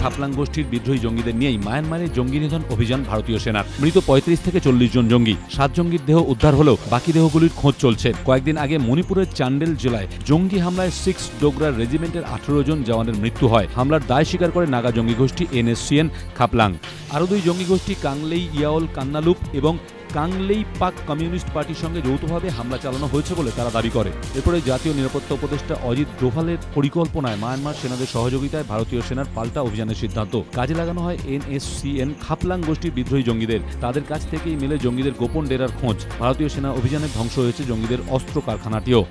খাপলাং গোষ্ঠীর বিদ্রোহী জঙ্গিদের নিয়েই মায়ানমারে জঙ্গি নিধন অভিযান ভারতীয় সেনার। মৃত পঁয়ত্রিশ থেকে চল্লিশ জন জঙ্গি, সাত জঙ্গির দেহ উদ্ধার হলেও বাকি দেহগুলির খোঁজ চলছে। কয়েকদিন আগে মণিপুরের চান্ডেল জেলায় জঙ্গি হামলায় সিক্স ডোগরা রেজিমেন্টের আঠেরো জন জওয়ানের মৃত্যু হয়। হামলার দায় স্বীকার করে নাগা জঙ্গি গোষ্ঠী এনএসসিএন খাপলাং। আরও দুই জঙ্গি গোষ্ঠী কাংলেই, ইয়াওল, কান্নালুপ এবং কাংলেই পাক কমিউনিস্ট পার্টির সঙ্গে যৌথভাবে হামলা চালানো হয়েছে বলে তারা দাবি করে। এরপরে জাতীয় নিরাপত্তা উপদেষ্টা অজিত ডোভালের পরিকল্পনায় মায়ানমার সেনাদের সহযোগিতায় ভারতীয় সেনার পাল্টা অভিযানের সিদ্ধান্ত। কাজে লাগানো হয় এনএসসিএন খাপলাং গোষ্ঠীর বিদ্রোহী জঙ্গিদের। তাদের কাছ থেকেই মিলে জঙ্গিদের গোপন ডেরার খোঁজ। ভারতীয় সেনা অভিযানে ধ্বংস হয়েছে জঙ্গিদের অস্ত্র কারখানাটিও।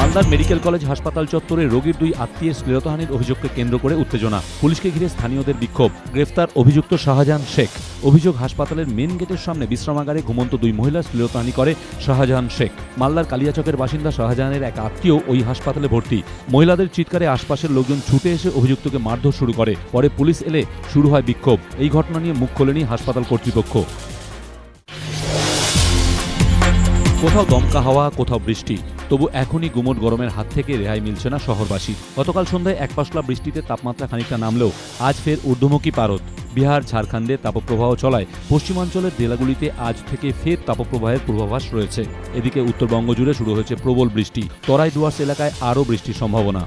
মালদার মেডিকেল কলেজ হাসপাতাল চত্বরে রোগীর দুই আত্মীয়ের শ্লীলতাহানির অভিযোগকে কেন্দ্র করে উত্তেজনা। পুলিশকে ঘিরে স্থানীয়দের বিক্ষোভ। গ্রেফতার অভিযুক্ত শাহজাহান শেখ। অভিযোগ, হাসপাতালের মেন গেটের সামনে বিশ্রামাগারে ঘুমন্ত দুই মহিলা শ্লীলতাহানি করে শাহজাহান শেখ। মালদার কালিয়াচকের বাসিন্দা শাহজাহানের এক আত্মীয় ওই হাসপাতালে ভর্তি। মহিলাদের চিৎকারে আশপাশের লোকজন ছুটে এসে অভিযুক্তকে মারধর শুরু করে। পরে পুলিশ এলে শুরু হয় বিক্ষোভ। এই ঘটনা নিয়ে মুখ খোলেনি হাসপাতাল কর্তৃপক্ষ। কোথাও দমকা হাওয়া, কোথাও বৃষ্টি। তবু এখনই গুমট গরমের হাত থেকে রেহাই মিলছে না শহরবাসী। গতকাল সন্ধ্যায় এক পাশলা বৃষ্টিতে তাপমাত্রা খানিকটা নামলেও আজ ফের ঊর্ধ্বমুখী পারত বিহার, ঝাড়খণ্ডে তাপপ্রবাহ চলায়। পশ্চিমাঞ্চলের জেলাগুলিতে আজ থেকে ফের তাপপ্রবাহের পূর্বাভাস রয়েছে। এদিকে উত্তরবঙ্গ জুড়ে শুরু হয়েছে প্রবল বৃষ্টি। তরাই ডুয়ার্স এলাকায় আরও বৃষ্টির সম্ভাবনা।